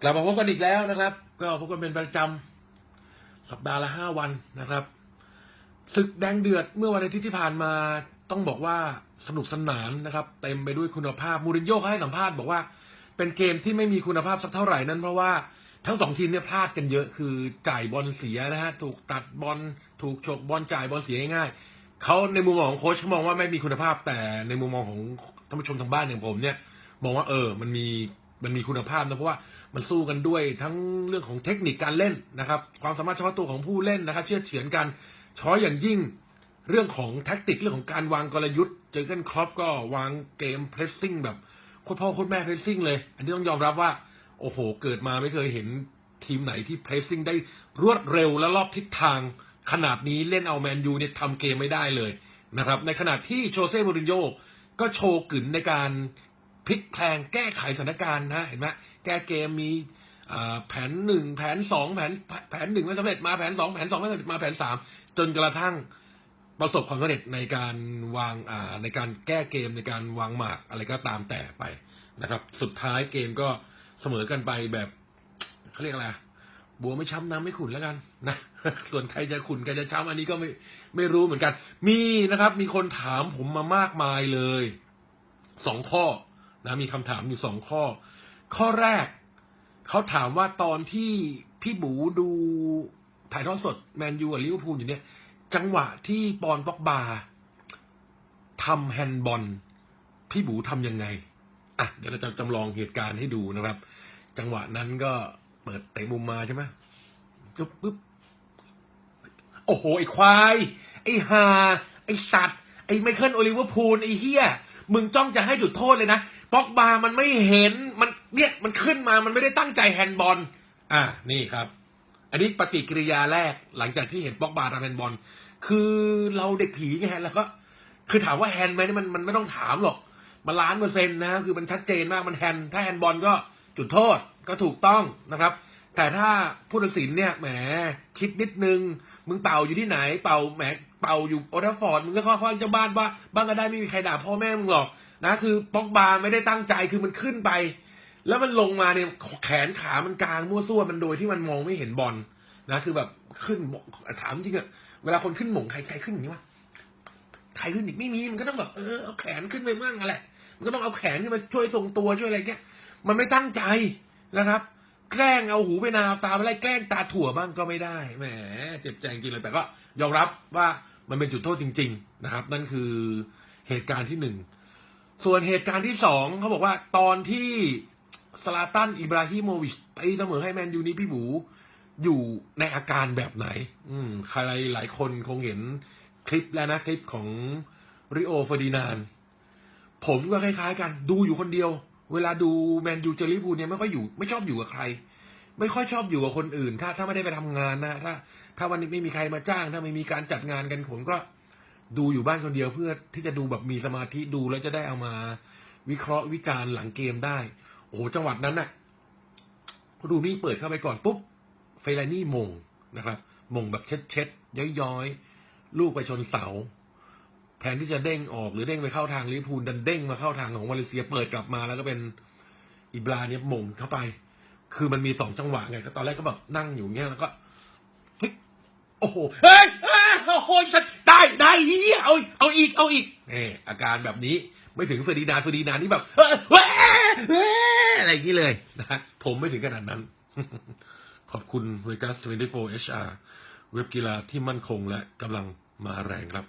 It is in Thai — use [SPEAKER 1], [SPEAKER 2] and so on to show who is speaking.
[SPEAKER 1] กลับมาพบกันอีกแล้วนะครับ ก็พบกันเป็นประจำสัปดาห์ละห้าวันนะครับศึกแดงเดือดเมื่อวันอาทิตย์ที่ผ่านมาต้องบอกว่าสนุกสนานนะครับ เต็มไปด้วยคุณภาพมูรินโญ่เขาให้สัมภาษณ์บอกว่า เป็นเกมที่ไม่มีคุณภาพสักเท่าไหร่นั้นเพราะว่าทั้งสองทีมเนี่ยพลาดกันเยอะคือจ่ายบอลเสียนะฮะถูกตัดบอลถูกฉกบอลจ่ายบอลเสียง่ายๆเขาในมุมมองของโค้ชมองว่าไม่มีคุณภาพแต่ในมุมมองของท่านผู้ชมทางบ้านอย่างผมเนี่ย มองว่าเออ มันมี มันมีคุณภาพนะเพราะว่ามันสู้กันด้วยทั้งเรื่องของเทคนิคการเล่นนะครับ ความสามารถเฉพาะตัวของผู้เล่นนะครับ เชื่อเฉือนกันช้อยอย่างยิ่งเรื่องของแท็กติกเรื่องของการวางกลยุทธ์เจอเกนครอปก็วางเกมเพรสซิ่งแบบโคตรพ่อโคตรแม่เพรสซิ่งเลย อันนี้ต้องยอมรับว่า โอ้โห เกิดมาไม่เคยเห็นทีมไหนที่เพรสซิ่งได้รวดเร็วและรอบทิศทาง ขนาดนี้เล่นเอาแมนยูเนี่ยทำเกมไม่ได้เลยนะครับในขณะที่โชเซ่มูรินโญ่ก็โชว์กึ่นในการ พลิกแพลงแก้ไขสถานการณ์นะเห็นไหมแก้เกมมีแผนหนึ่งแผนสองแผนแผนหนึ่งไม่สำเร็จมาแผนสองแผนสองไม่สำเร็จมาแผนสามจนกระทั่งประสบความสำเร็จในการวางาในการแก้เกมในการวางหมากอะไรก็ตามแต่ไปนะครับ สุดท้ายเกมก็เสมอกันไปแบบเขาเรียกอะไรบัวไม่ช้ำน้ำไม่ขุนแล้วกันนะส่วนใครจะขุนใครจะช้ำอันนี้ก็ไม่ไม่รู้เหมือนกัน มีนะครับ มีคนถามผมมามากมายเลยสองข้อ นะมีคำถามอยู่สองข้อ ข้อแรก เขาถามว่าตอนที่พี่บูดูถ่ายทอดสดแมนยูกับลิเวอร์พูลอยู่เนี่ย จังหวะที่ปอนป็อกบาทำแฮนด์บอลพี่บูทำยังไงอะเดี๋ยวเราจะจำลองเหตุการณ์ให้ดูนะครับ จังหวะนั้นก็เปิดเตะมุมมาใช่ไหมปุ๊บปุ๊บโอ้โห ไอ้ควาย ไอ้ฮาไอ้สัตว์ ไอ้ไมเคิลโอลิเวอร์พูล ไอ้เฮียมึงจ้องจะให้จุดโทษเลยนะ ป็อกบามันไม่เห็นมันเนี่ยมันขึ้นมามันไม่ได้ตั้งใจแฮนด์บอล อะนี่ครับ อันนี้ปฏิกิริยาแรกหลังจากที่เห็นป็อกบาทำแฮนด์บอล คือเราเด็กผีไงฮะแล้วก็ คือถามว่าแฮนด์ไหมนี่มันมันไม่ต้องถามหรอก มันล้านเปอร์เซ็นต์นะคือมันชัดเจนมากมันแฮนด์ถ้าแฮนด์บอลก็จุดโทษก็ถูกต้องนะครับ แต่ถ้าผู้ตัดสินเนี่ยแหมคิดนิดนึง มึงเป่าอยู่ที่ไหน เป่าแหมเป่าอยู่โอทัฟฟอร์ดมึงก็ค่อยๆเจ้าบ้านว่าบ้างก็ได้ไม่มีใครด่าพ่อแม่มึงหรอก นะคือป็อกบาไม่ได้ตั้งใจคือมันขึ้นไป แล้วมันลงมาเนี่ยแขนขามันกลางมั่วซั่วมันโดยที่มันมองไม่เห็นบอลนะคือแบบขึ้นถามจริงอะเวลาคนขึ้นหม่งใครใครขึ้นอย่างนี้วะใครขึ้นอีกไม่มีมันก็ต้องแบบเออเอาแขนขึ้นไปมั่งอะไรมันก็ต้องเอาแขนขึ้นมาช่วยทรงตัวช่วยอะไรเงี้ย มันไม่ตั้งใจนะครับ แกล้งเอาหูไปนาวตาไปไล่แกล้งตาถั่วบ้างก็ไม่ได้แหมเจ็บใจจริงเลยแต่ก็ยอมรับว่ามันเป็นจุดโทษจริง ๆ นะครับ นั่นคือเหตุการณ์ที่หนึ่ง ส่วนเหตุการณ์ที่สองเขาบอกว่าตอนที่สลาตันอิบราฮิโมวิชตีเสมอให้แมนยูนี้พี่บูอยู่ในอาการแบบไหน อืม ใครหลายคนคงเห็นคลิปแล้วนะคลิปของริโอเฟอร์ดินาน ผมก็คล้ายๆกัน ดูอยู่คนเดียว เวลาดูแมนยูเจอริพูเนี่ยไม่ค่อยอยู่ ไม่ชอบอยู่กับใคร ไม่ค่อยชอบอยู่กับคนอื่น ถ้าถ้าไม่ได้ไปทำงานนะถ้า ถ้าวันนี้ไม่มีใครมาจ้าง ถ้าไม่มีการจัดงานกันผมก็ ดูอยู่บ้านคนเดียวเพื่อที่จะดูแบบมีสมาธิดูแล้วจะได้เอามาวิเคราะห์วิจารณ์หลังเกมได้ โอ้โหจังหวัดนั้นน่ะรูนี่เปิดเข้าไปก่อนปุ๊บเฟลานี่มงนะครับมงแบบเช็ดเช็ดย้อยย้อยๆ ลูกไปชนเสา แทนที่จะเด้งออกหรือเด้งไปเข้าทางลิพูลดันเด้งมาเข้าทางของมาเลเซียเปิดกลับมาแล้วก็เป็นอิบราเนี่ยมงเข้าไป คือมันมีสองจังหวะไงก็ตอนแรกก็แบบนั่งอยู่เงี้ยแล้วก็เฮ้ยโอ้โหเฮ้ย โอ้โหสัตว์ได้ได้เฮียเอาเอาอีกเอาอีกเอออาการแบบนี้ไม่ถึงเฟอร์ดินานเฟอร์ดินานนี่แบบเออเฮ้ยเฮ้ยอะไรอย่างนี้เลยนะฮะผมไม่ถึงขนาดนั้น ขอบคุณ Vegas 24 HR เว็บกีฬาที่มั่นคงและกำลังมาแรงครับ